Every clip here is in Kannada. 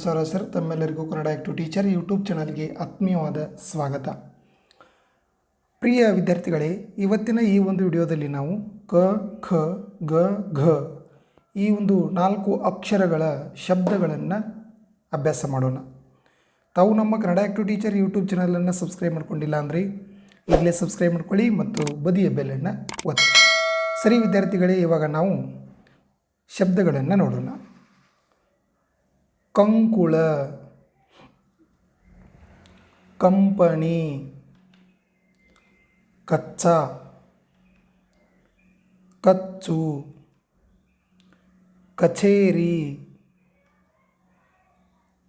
ನಮಸ್ಕಾರ ಸರ್, ತಮ್ಮೆಲ್ಲರಿಗೂ ಕನ್ನಡ ಆ್ಯಕ್ಟಿವ್ ಟೀಚರ್ ಯೂಟ್ಯೂಬ್ ಚಾನಲ್ಗೆ ಆತ್ಮೀಯವಾದ ಸ್ವಾಗತ. ಪ್ರಿಯ ವಿದ್ಯಾರ್ಥಿಗಳೇ, ಇವತ್ತಿನ ಈ ಒಂದು ವಿಡಿಯೋದಲ್ಲಿ ನಾವು ಕ, ಖ, ಗ, ಘ ಈ ಒಂದು ನಾಲ್ಕು ಅಕ್ಷರಗಳ ಶಬ್ದಗಳನ್ನು ಅಭ್ಯಾಸ ಮಾಡೋಣ. ತಾವು ನಮ್ಮ ಕನ್ನಡ ಆ್ಯಕ್ಟಿವ್ ಟೀಚರ್ ಯೂಟ್ಯೂಬ್ ಚಾನಲನ್ನು ಸಬ್ಸ್ಕ್ರೈಬ್ ಮಾಡ್ಕೊಂಡಿಲ್ಲ ಅಂದರೆ ಈಗಲೇ ಸಬ್ಸ್ಕ್ರೈಬ್ ಮಾಡ್ಕೊಳ್ಳಿ ಮತ್ತು ಬದಿಯ ಬೆಲ್ಲನ್ನು ಒತ್ತಿ. ಸರಿ ವಿದ್ಯಾರ್ಥಿಗಳೇ, ಇವಾಗ ನಾವು ಶಬ್ದಗಳನ್ನು ನೋಡೋಣ. ಕಂಕುಳ ಕಂಪನಿ ಕಚ್ಚಾ ಕಚ್ಚು ಕಚೇರಿ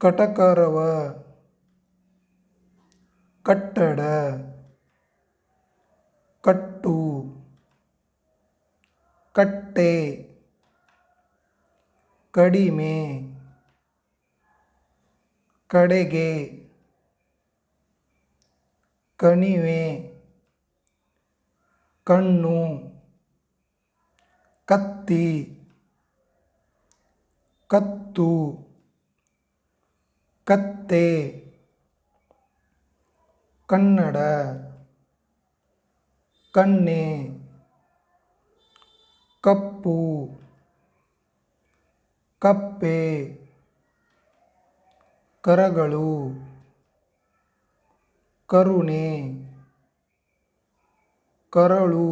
ಕಟಕರವ ಕಟ್ಟಡ ಕಟ್ಟು ಕಟ್ಟೆ ಕಡಿಮೆ. ಕಡೆಗೆ ಕಣಿವೆ ಕಣ್ಣು ಕತ್ತಿ ಕತ್ತು ಕತ್ತೆ ಕನ್ನಡ ಕಣ್ಣೆ ಕಪ್ಪು ಕಪ್ಪೆ. ಕರಗಳು ಕರುಣೆ ಕರಳು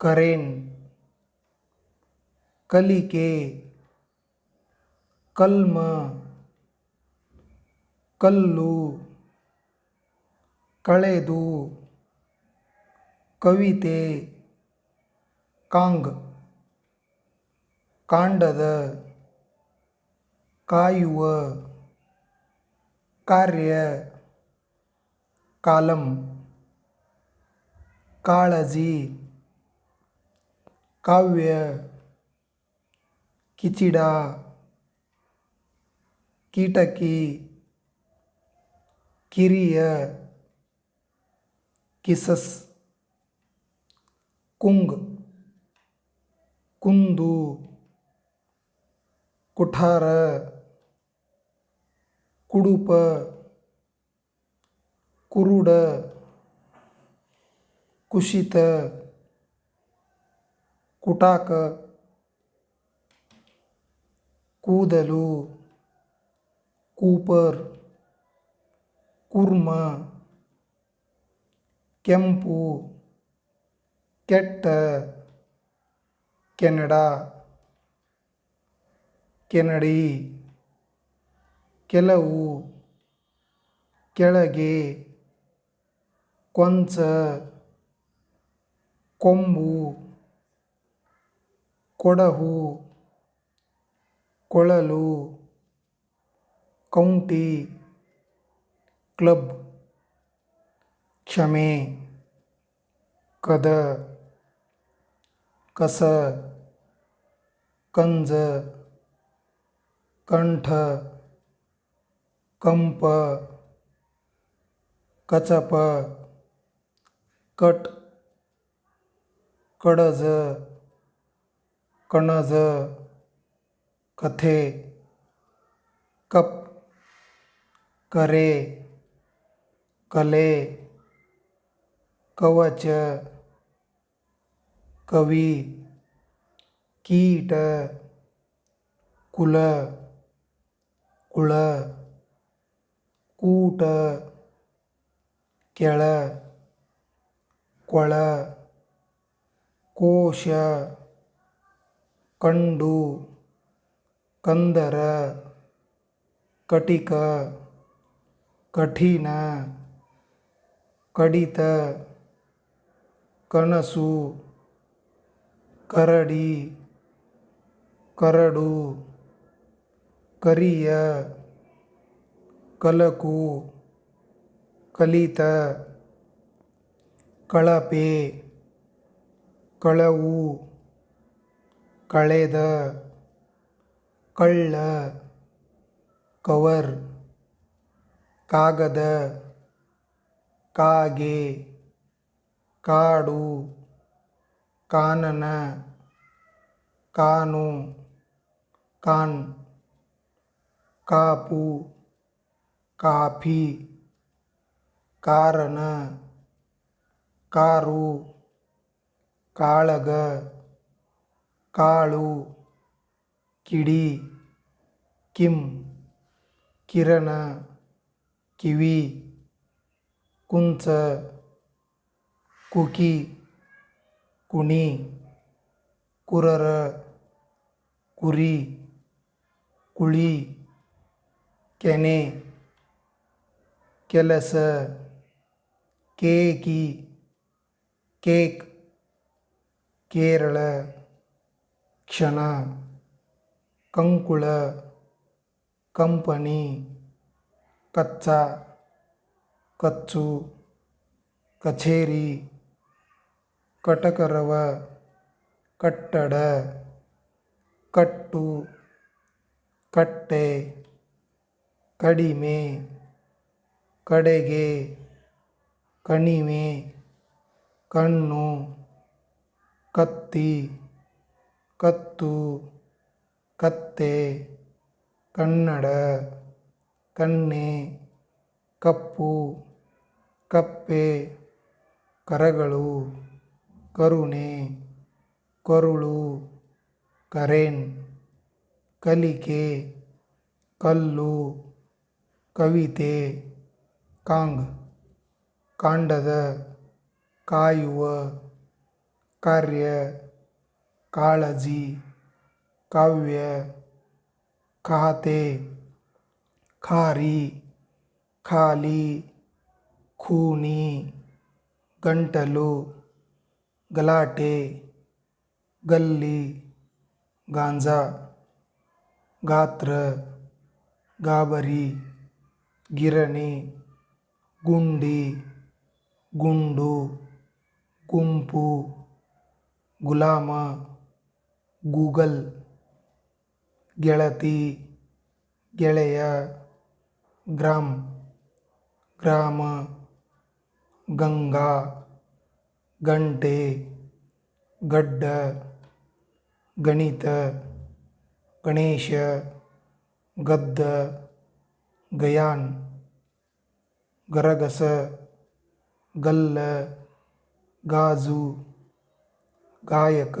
ಕರೆನ್ ಕಲಿಕೆ ಕಲ್ಮ ಕಲ್ಲು ಕಳೆದು ಕವಿತೆ ಕಾಂಗ್ ಕಾಂಡದ ಕಾಯುವ ಕಾರ್ಯ ಕಾಲಂ ಕಾಳಜಿ ಕಾವ್ಯ ಕಿಚಿಡ ಕೀಟಕಿ ಕಿರಿಯ ಕಿಸಸ್ ಕುಂಗ್ ಕುಂದು ಕುಠಾರ ಕುಡುಪ ಕುರುಡ ಕುಶಿತ ಕುಟಾಕ ಕೂದಲು ಕೂಪರ್ ಕುರ್ಮ ಕೆಂಪು ಕೆಟ್ಟ ಕೆನಡಾ ಕೆನಡಿ. ಕೆಲವು ಕೆಳಗೆ ಕೊಂಚ ಕೊಂಬು ಕೊಡಹು ಕೊಳಲು ಕೌಂಟಿ ಕ್ಲಬ್ ಕ್ಷಮೆ ಕದ ಕಸ ಕಂಜ ಕಂಠ ಕಂಪ ಕಚಪ ಕಟ್ ಕಡಜ ಕಣಜ ಕಥೆ ಕಪ್ ಕರೆ ಕಲೆ ಕವಚ ಕವಿ ಕೀಟ ಕುಲ ಕುಳ ಕೂಟ ಕೆಳ ಕೊಳ ಕೋಶ ಕಂಡು ಕಂದರ ಕಟಿಕ ಕಠಿಣ ಕಡಿತ ಕನಸು ಕರಡಿ ಕರಡು ಕರಿಯ. ಕಲಕು ಕಲಿತ ಕಳಪೆ ಕಳವು ಕಳೆದ ಕಳ್ಳ ಕವರ್ ಕಾಗದ ಕಾಗೆ ಕಾಡು ಕಾನನ ಕಾನು ಕಾನ್ कापू काफ़ी कारण ಕಾರು ಕಾಳಗ ಕಾಳು ಕಿಡಿ ಕಿಂ ಕಿರಣ ಕಿವಿ ಕುಂಚ ಕುಕಿ ಕುಣಿ ಕುರರ ಕುರಿ ಕುಳಿ ಕೆನೆ ಕೆಲಸ, ಕೇಕಿ, ಕೇಕ್, ಕೇರಳ, ಕ್ಷಣ, ಕಂಕುಳ, ಕಂಪನಿ, ಕಚ್ಚಾ, ಕಚ್ಚು, ಕಚೇರಿ, ಕಟಕರವ, ಕಟ್ಟಡ, ಕಟ್ಟು, ಕಟ್ಟೆ, ಕಡಿಮೆ. ಕಡೆಗೆ ಕಣಿವೆ, ಕಣ್ಣು, ಕತ್ತಿ, ಕತ್ತು, ಕತ್ತೆ, ಕನ್ನಡ, ಕನ್ನೆ, ಕಪ್ಪು, ಕಪ್ಪೆ, ಕರಗಳು, ಕರುಣೆ, ಕರುಳು, ಕರೆನ್, ಕಲಿಕೆ, ಕಲ್ಲು, ಕವಿತೆ. ಕಾಂಗ್, ಕಾಂಡದ ಕಾಯುವ ಕಾರ್ಯ, ಕಾಳಜಿ, ಕಾವ್ಯ, ಖಾತೆ, ಖಾರಿ, ಖಾಲಿ, ಖೂನಿ, ಗಂಟಲು, ಗಲಾಟೆ, ಗಲ್ಲಿ, ಗಾಂಜಾ, ಗಾತ್ರ, ಗಾಬರಿ, ಗಿರಣಿ. ಗುಂಡಿ, ಗುಂಡು, ಗುಂಪು, ಗುಲಾಮ, ಗೂಗಲ್, ಗೆಳತಿ, ಗೆಳೆಯ, ಗ್ರಾಮ್, ಗ್ರಾಮ, ಗಂಗಾ, ಗಂಟೆ, ಗಡ್ಡ, ಗಣಿತ, ಗಣೇಶ, ಗದ್ದ, ಗಯಾನ್. गरगस गल्ल गाजू गायक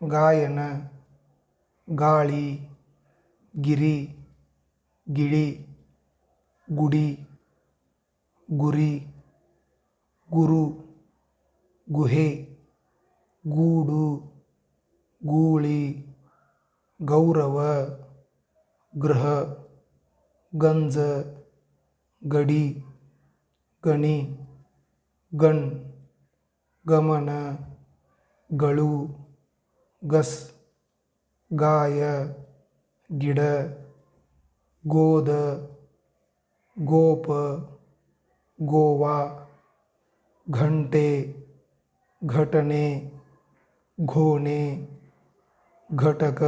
गायन गाळी गिरी गिळी गुडी गुरी गुरु गुहे गूडू गूळी गौरव गृह गंज ಗಡಿ ಗಣಿ ಗಣ್ ಗಮನ ಗಳು ಗಸ್ ಗಾಯ ಗಿಡ ಗೋದ ಗೋಪ ಗೋವಾ घंटे घटने घोणे घटक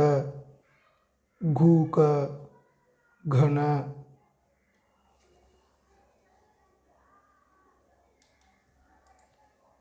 घूक घन